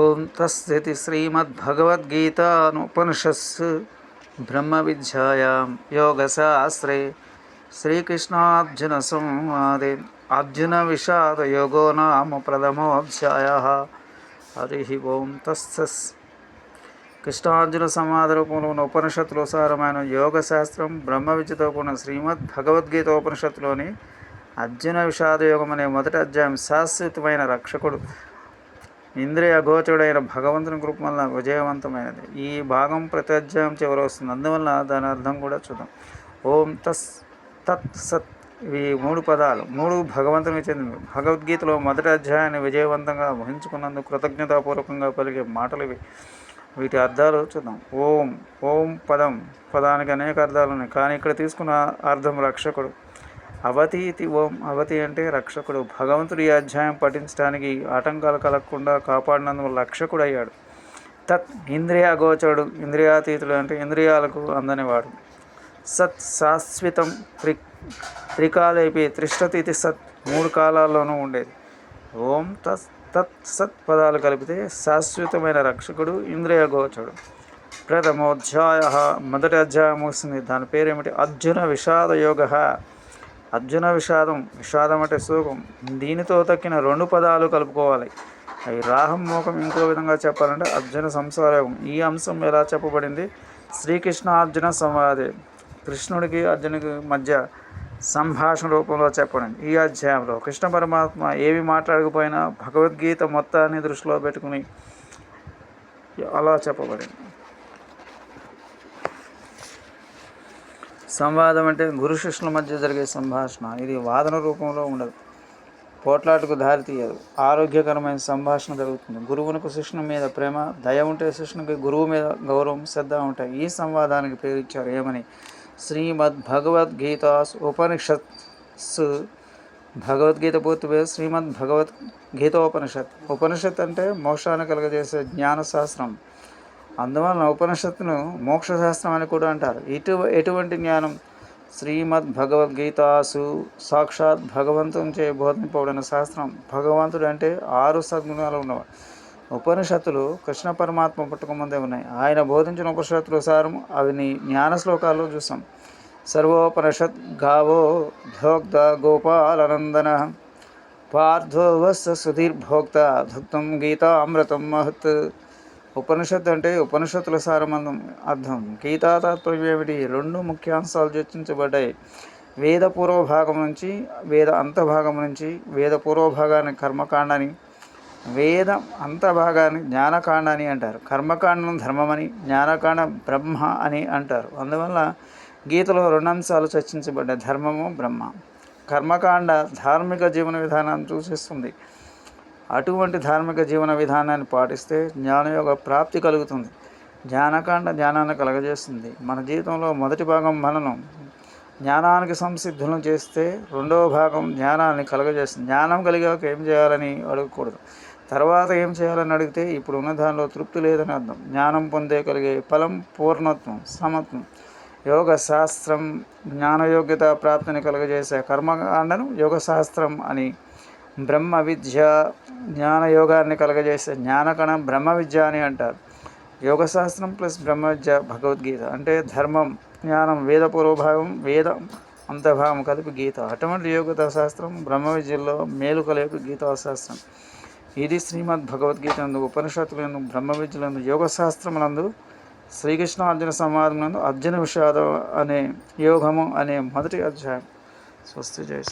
ఓం తస్థితి శ్రీమద్భగవద్గీతానుపనిషత్సు బ్రహ్మ విద్యాయాం యోగశాస్త్రే శ్రీకృష్ణార్జున సంవాదే అర్జున విషాద యోగో నామ ప్రథమోధ్యాయ హరి ఓం తస్సస్ కృష్ణార్జున సంవాద రూపంలో ఉన్న ఉపనిషత్తులో సారమైన యోగశాస్త్రం బ్రహ్మ విద్యతో కూడిన శ్రీమద్ భగవద్గీత ఉపనిషత్తులోని అర్జున విషాద యోగం అనే మొదటి అధ్యాయం శాశ్వతమైన రక్షకుడు। ఇంద్రియ గోచరుడైన భగవంతుని కృప వల్ల విజయవంతమైనది. ఈ భాగం ప్రతి అధ్యాయం చివరి వస్తుంది. అందువల్ల దాని అర్థం కూడా చూద్దాం. ఓం తస్ తత్ సత్ ఇవి మూడు పదాలు. మూడు భగవంతునికి చెందినవి. భగవద్గీతలో మొదటి అధ్యాయాన్ని విజయవంతంగా వహించుకున్నందుకు కృతజ్ఞతాపూర్వకంగా పలికే మాటలు ఇవి. వీటి అర్థాలు చూద్దాం. ఓం ఓం పదం. పదానికి అనేక అర్థాలు ఉన్నాయి. కానీ ఇక్కడ తీసుకున్న అర్థం రక్షకుడు. అవతి ఇది ఓం. అవతి అంటే రక్షకుడు. భగవంతుడు ఈ అధ్యాయం పఠించడానికి ఆటంకాలు కలగకుండా కాపాడినందుకు రక్షకుడు అయ్యాడు తత్ ఇంద్రియ గోచరుడు. ఇంద్రియాతీతుడు అంటే ఇంద్రియాలకు అందనివాడు సత్ శాశ్వతం త్రి త్రికాలైపి త్రిష్టతిథి సత్ మూడు కాలాల్లోనూ ఉండేది. ఓం తత్ తత్ సత్ పదాలు కలిపితే శాశ్వతమైన రక్షకుడు ఇంద్రియ గోచరుడు. ప్రథమోధ్యాయ. మొదటి అధ్యాయం ముగిసింది. దాని పేరేమిటి? అర్జున విషాద యోగ అర్జున విషాదం విషాదం అంటే శోకం. దీనితో తక్కిన రెండు పదాలు కలుపుకోవాలి. అవి రాహం మోకం ఇంకో విధంగా చెప్పాలంటే అర్జున సంసారయోగం. ఈ అంశం ఎలా చెప్పబడింది? శ్రీకృష్ణ అర్జున సంవాదే. కృష్ణుడికి అర్జునికి మధ్య సంభాషణ రూపంలో చెప్పడం ఈ అధ్యాయంలో కృష్ణ పరమాత్మ ఏమి మాట్లాడకపోయినా భగవద్గీత మొత్తాన్ని దృష్టిలో పెట్టుకుని అలా చెప్పబడింది. సంవాదం అంటే గురు శిష్యుల మధ్య జరిగే సంభాషణ. ఇది వాదన రూపంలో ఉండదు. పోట్లాటకు దారితీయదు ఆరోగ్యకరమైన సంభాషణ జరుగుతుంది. గురువునకు శిష్యుని మీద ప్రేమ దయ ఉంటే శిష్యునికి గురువు మీద గౌరవం శ్రద్ధ ఉంటాయి. ఈ సంవాదానికి పేరు ఇచ్చారు ఏమని? శ్రీమద్ భగవద్గీత ఉపనిషత్సు. భగవద్గీత పూర్తి పేరు శ్రీమద్ భగవద్గీతోపనిషత్ ఉపనిషత్ అంటే మోక్షాన్ని కలుగజేసే జ్ఞానశాస్త్రం. అందువలన ఉపనిషత్తును మోక్షశాస్త్రం అని కూడా అంటారు. ఇటు ఎటువంటి జ్ఞానం? శ్రీమద్ భగవద్గీతాసు సాక్షాత్ భగవంతునిచే బోధింపబడిన శాస్త్రం. భగవంతుడు అంటే ఆరు సద్గుణాలు ఉన్నవాడు. ఉపనిషత్తులు కృష్ణ పరమాత్మ పుట్టుక ముందే ఉన్నాయి. ఆయన బోధించిన ఉపనిషత్తులు సారం అవి జ్ఞాన శ్లోకాల్లో చూసాం. సర్వోపనిషత్ గావో భోక్త గోపాలనందన పార్థోవస్ సుధీర్భోక్త ధుక్తం గీతా అమృతం మహత్ ఉపనిషత్తు అంటే ఉపనిషత్తుల సారమందం అర్థం. గీతా తాత్పర్యం ఏమిటి రెండు ముఖ్యాంశాలు చర్చించబడ్డాయి. వేద పూర్వభాగం నుంచి వేద అంతభాగం నుంచి వేద పూర్వభాగాన్ని కర్మకాండని వేద అంతభాగాన్ని జ్ఞానకాండని అంటారు. కర్మకాండం ధర్మమని జ్ఞానకాండ బ్రహ్మ అని అంటారు. అందువల్ల గీతలో రెండు అంశాలు చర్చించబడ్డాయి. ధర్మము బ్రహ్మ. కర్మకాండ ధార్మిక జీవన విధానాన్ని సూచిస్తుంది. అటువంటి ధార్మిక జీవన విధానాన్ని పాటిస్తే జ్ఞానయోగ ప్రాప్తి కలుగుతుంది. జ్ఞానకాండ జ్ఞానాన్ని కలగజేస్తుంది. మన జీవితంలో మొదటి భాగం మననం. జ్ఞానానికి సంసిద్ధులను చేస్తే రెండవ భాగం జ్ఞానాన్ని కలగజేస్తుంది. జ్ఞానం కలిగాక ఏం చేయాలని అడగకూడదు. తర్వాత ఏం చేయాలని అడిగితే ఇప్పుడు ఉన్న దానిలో తృప్తి లేదని అర్థం. జ్ఞానం పొందే కలిగే ఫలం పూర్ణత్వం సమత్వం. యోగ శాస్త్రం జ్ఞానయోగ్యత ప్రాప్తిని కలుగజేసే కర్మకాండను యోగ శాస్త్రం అని బ్రహ్మ విద్య జ్ఞానయోగాన్ని కలగజేసే జ్ఞానకణం బ్రహ్మ విద్య అని అంటారు. యోగశాస్త్రం ప్లస్ బ్రహ్మ విద్య భగవద్గీత అంటే ధర్మం జ్ఞానం వేద పూర్వభాగం వేద అంతభాగం కలిపి గీత. అటువంటి యోగత శాస్త్రం బ్రహ్మ విద్యలో మేలు కలిపి గీతా శాస్త్రం ఇది శ్రీమద్ భగవద్గీత నందు ఉపనిషత్తులందు బ్రహ్మ విద్యలందు యోగశాస్త్రములందు శ్రీకృష్ణ అర్జున సంవాదం నందు అర్జున విషాదం అనే యోగము అనే మొదటి అధ్యాయం. స్వస్తి జయ